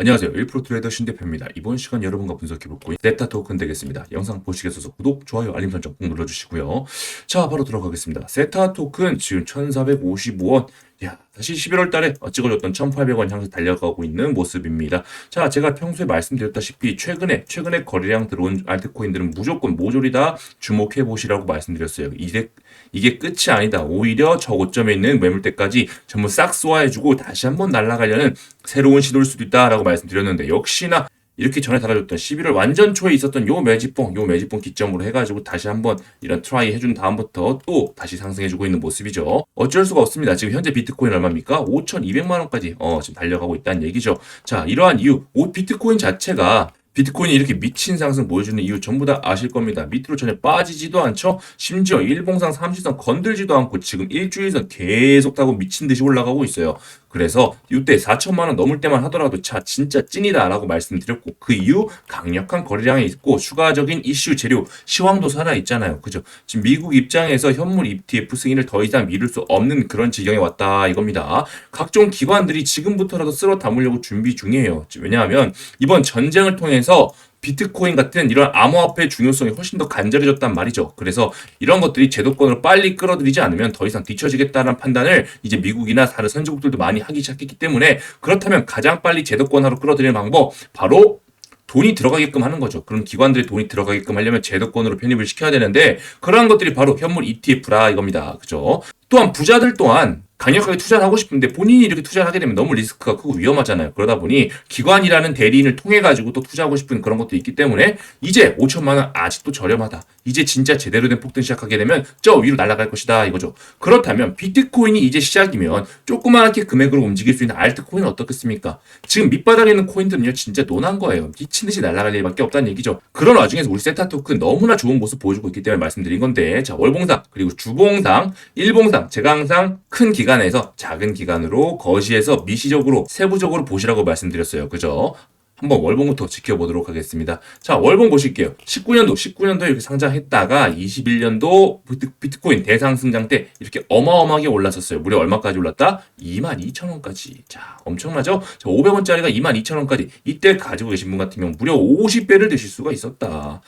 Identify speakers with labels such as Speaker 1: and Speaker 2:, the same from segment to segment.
Speaker 1: 안녕하세요. 1프로 트레이더 신대표입니다. 이번 시간 여러분과 분석해볼 코인 세타 토큰 되겠습니다. 영상 보시겠어서 구독, 좋아요, 알림 설정 꼭 눌러주시고요. 자, 바로 들어가겠습니다. 세타 토큰 지금 1,455원. 야, 다시 11월 달에 찍어줬던 1,800원 향해서 달려가고 있는 모습입니다. 자, 제가 평소에 말씀드렸다시피 최근에 최근에 거래량 들어온 알트코인들은 무조건 모조리다 주목해 보시라고 말씀드렸어요. 이게 이게 끝이 아니다. 오히려 저고점에 있는 매물대까지 전부 싹 쏘아해주고 다시 한번 날아가려는 새로운 시도일 수도 있다라고 말씀드렸는데 역시나 이렇게 전에 달아줬던 11월 완전 초에 있었던 요 매집봉, 요 매집봉 기점으로 해가지고 다시 한번 이런 트라이 해준 다음부터 또 다시 상승해주고 있는 모습이죠. 어쩔 수가 없습니다. 지금 현재 비트코인 얼마입니까? 5,200만 원까지 어, 지금 달려가고 있다는 얘기죠. 자, 이러한 이유, 오 비트코인 자체가 비트코인이 이렇게 미친 상승 보여주는 이유 전부 다 아실 겁니다. 밑으로 전혀 빠지지도 않죠. 심지어 일봉상 30선 건들지도 않고 지금 일주일선 계속 타고 미친 듯이 올라가고 있어요. 그래서 이때 4천만 원 넘을 때만 하더라도 차 진짜 찐이다라고 말씀드렸고 그 이후 강력한 거래량이 있고 추가적인 이슈 재료 시황도 살아 있잖아요. 그죠? 지금 미국 입장에서 현물 ETF 승인을 더 이상 미룰 수 없는 그런 지경에 왔다 이겁니다. 각종 기관들이 지금부터라도 쓸어 담으려고 준비 중이에요. 왜냐하면 이번 전쟁을 통해서 비트코인 같은 이런 암호화폐의 중요성이 훨씬 더 간절해졌단 말이죠. 그래서 이런 것들이 제도권으로 빨리 끌어들이지 않으면 더 이상 뒤처지겠다는 판단을 이제 미국이나 다른 선진국들도 많이 하기 시작했기 때문에 그렇다면 가장 빨리 제도권화로 끌어들이는 방법 바로 돈이 들어가게끔 하는 거죠. 그럼 기관들이 돈이 들어가게끔 하려면 제도권으로 편입을 시켜야 되는데 그러한 것들이 바로 현물 ETF라 이겁니다. 그죠? 또한 부자들 또한 강력하게 투자를 하고 싶은데 본인이 이렇게 투자를 하게 되면 너무 리스크가 크고 위험하잖아요. 그러다 보니 기관이라는 대리인을 통해 가지고 또 투자하고 싶은 그런 것도 있기 때문에 이제 5천만 원 아직도 저렴하다. 이제 진짜 제대로 된 폭등 시작하게 되면 저 위로 날아갈 것이다 이거죠. 그렇다면 비트코인이 이제 시작이면 조그맣게 금액으로 움직일 수 있는 알트코인은 어떻겠습니까? 지금 밑바닥에 있는 코인들은요 진짜 논한 거예요. 미친 듯이 날아갈 일밖에 없다는 얘기죠. 그런 와중에서 우리 세타 토큰 너무나 좋은 모습 보여주고 있기 때문에 말씀드린 건데 자 월봉상 그리고 주봉상 일봉상 항상 큰 기간 에서 작은 기간으로 거시에서 미시적으로 세부적으로 보시라고 말씀드렸어요. 그죠? 한번 월봉부터 지켜보도록 하겠습니다. 자, 월봉 보실게요. 19년도, 19년도에 이렇게 상장했다가 21년도 비트, 코인 대상승장 때 이렇게 어마어마하게 올랐었어요. 무려 얼마까지 올랐다? 22,000원까지. 자, 엄청나죠? 자, 500원짜리가 22,000원까지. 이때 가지고 계신 분 경우 무려 50배를 드실 수가 있었다.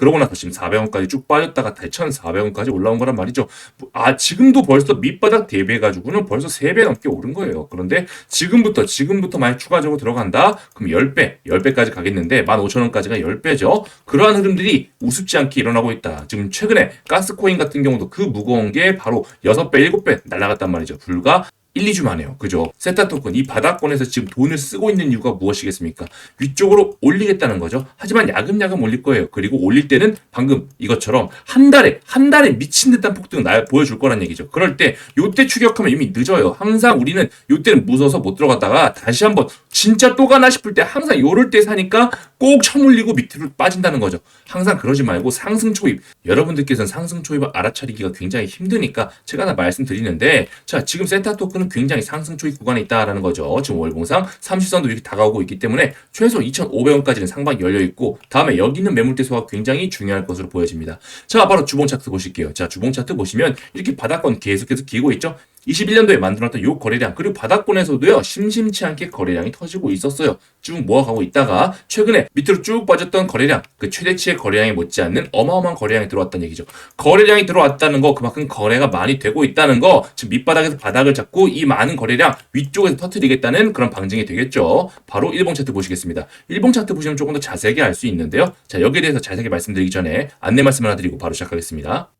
Speaker 1: 그러고 나서 지금 400원까지 쭉 빠졌다가 1,400원까지 올라온 거란 말이죠. 아, 지금도 벌써 밑바닥 대비해가지고는 벌써 3배 넘게 오른 거예요. 그런데 지금부터, 지금부터 만약 추가적으로 들어간다? 그럼 10배, 10배까지 가겠는데 15,000원까지가 10배죠. 그러한 흐름들이 우습지 않게 일어나고 있다. 지금 최근에 가스코인 같은 경우도 그 무거운 게 바로 6배, 7배 날아갔단 말이죠. 불과 1, 2주 만에요. 그죠? 세타 토큰 이 바닥권에서 지금 돈을 쓰고 있는 이유가 무엇이겠습니까? 위쪽으로 올리겠다는 거죠. 하지만 야금야금 올릴 거예요. 그리고 올릴 때는 방금 이것처럼 한 달에 한 달에 미친 듯한 폭등을 날 보여줄 거란 얘기죠. 그럴 때 요때 추격하면 이미 늦어요. 항상 우리는 요때는 무서워서 못 들어갔다가 다시 한번 진짜 또 가나 싶을 때 항상 요럴 때 사니까 꼭 쳐물리고 밑으로 빠진다는 거죠. 항상 그러지 말고 상승 초입. 여러분들께서는 상승 초입을 알아차리기가 굉장히 힘드니까 제가 다 말씀드리는데 자 지금 세타 토큰 은 굉장히 상승 초입 구간에 있다라는 거죠. 지금 월봉상 30선도 이렇게 다가오고 있기 때문에 최소 2,500원까지는 상방이 열려 있고 다음에 여기 있는 매물대 소화 굉장히 중요할 것으로 보여집니다. 자 바로 주봉 차트 보실게요. 자 주봉 차트 보시면 이렇게 바닥권 계속해서 기고 있죠. 21년도에 만들었던 요 거래량 그리고 바닥권에서도요 심심치 않게 거래량이 터지고 있었어요. 쭉 모아가고 있다가 최근에 밑으로 쭉 빠졌던 거래량 그 최대치의 거래량이 못지않는 어마어마한 거래량이 들어왔다는 얘기죠. 거래량이 들어왔다는 거 그만큼 거래가 많이 되고 있다는 거 지금 밑바닥에서 바닥을 잡고 이 많은 거래량 위쪽에서 터트리겠다는 그런 방증이 되겠죠. 바로 일봉 차트 보시겠습니다. 일봉 차트 보시면 조금 더 자세하게 알 수 있는데요. 자 여기에 대해서 자세하게 말씀드리기 전에 안내 말씀 하나 드리고 바로 시작하겠습니다.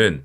Speaker 2: 경우는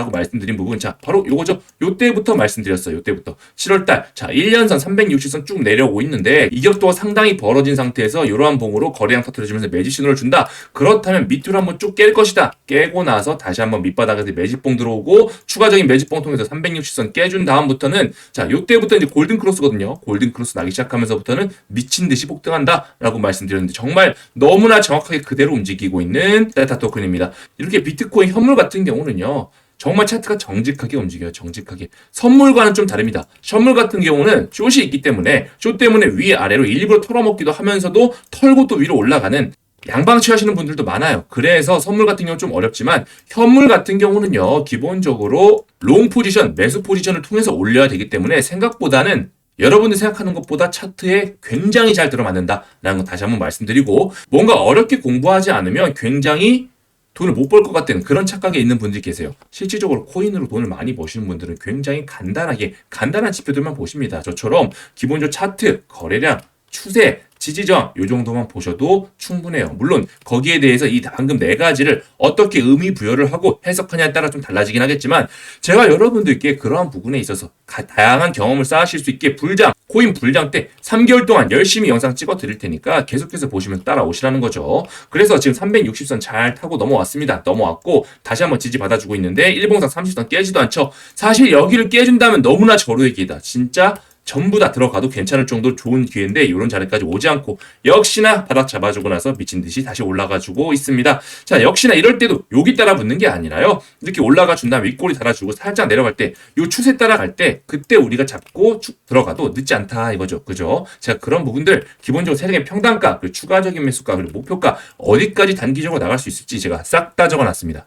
Speaker 1: 라고 말씀드린 부분 자 바로 요거죠. 요때부터 말씀드렸어요 요때부터. 7월달 자 1년선 360선 쭉 내려오고 있는데 이격도가 상당히 벌어진 상태에서 이러한 봉으로 거래량 터트려주면서 매집 신호를 준다. 그렇다면 밑으로 한번 쭉 깰 것이다. 깨고 나서 다시 한번 밑바닥에서 매집봉 들어오고 추가적인 매집봉 통해서 360선 깨준 다음부터는 자 요때부터 이제 골든 크로스거든요. 골든 크로스 나기 시작하면서부터는 미친 듯이 폭등한다라고 말씀드렸는데 정말 너무나 정확하게 그대로 움직이고 있는 세타 토큰입니다. 이렇게 비트코인 현물 같은 경우는요. 정말 차트가 정직하게 움직여요. 정직하게. 선물과는 좀 다릅니다. 선물 같은 경우는 숏이 있기 때문에 숏 때문에 위 아래로 일부러 털어먹기도 하면서도 털고 또 위로 올라가는 양방치 하시는 분들도 많아요. 그래서 선물 같은 경우는 좀 어렵지만 현물 같은 경우는요. 기본적으로 롱 포지션, 매수 포지션을 통해서 올려야 되기 때문에 생각보다는 여러분들 생각하는 것보다 차트에 굉장히 잘 들어맞는다라는 거 다시 한번 말씀드리고 뭔가 어렵게 공부하지 않으면 굉장히 돈을 못 벌 것 같다는 그런 착각에 있는 분들이 계세요. 실질적으로 코인으로 돈을 많이 버시는 분들은 굉장히 간단하게 간단한 지표들만 보십니다. 저처럼 기본적으로 차트, 거래량, 추세, 지지점 요 정도만 보셔도 충분해요. 물론 거기에 대해서 이 방금 네 가지를 어떻게 의미 부여를 하고 해석하냐에 따라 좀 달라지긴 하겠지만 제가 여러분들께 그러한 부분에 있어서 가- 다양한 경험을 쌓으실 수 있게 불장 코인 불장 때 3개월 동안 열심히 영상 찍어 드릴 테니까 계속해서 보시면서 따라오시라는 거죠. 그래서 지금 360선 잘 타고 넘어왔습니다. 넘어왔고 다시 한번 지지 받아주고 있는데 일봉상 30선 깨지도 않죠. 사실 여기를 깨준다면 너무나 저로의 기회다. 진짜 전부 다 들어가도 괜찮을 정도로 좋은 기회인데 이런 자리까지 오지 않고 역시나 바닥 잡아주고 나서 미친 듯이 다시 올라가주고 있습니다. 자 역시나 이럴 때도 여기 따라 붙는 게 아니라요. 이렇게 올라가 준 다음에 윗꼬리 달아주고 살짝 내려갈 때 이 추세 따라갈 때 그때 우리가 잡고 쭉 들어가도 늦지 않다 이거죠. 그죠? 제가 그런 부분들 기본적으로 세력의 평단가 그리고 추가적인 매수가 그리고 목표가 어디까지 단기적으로 나갈 수 있을지 제가 싹 다 적어놨습니다.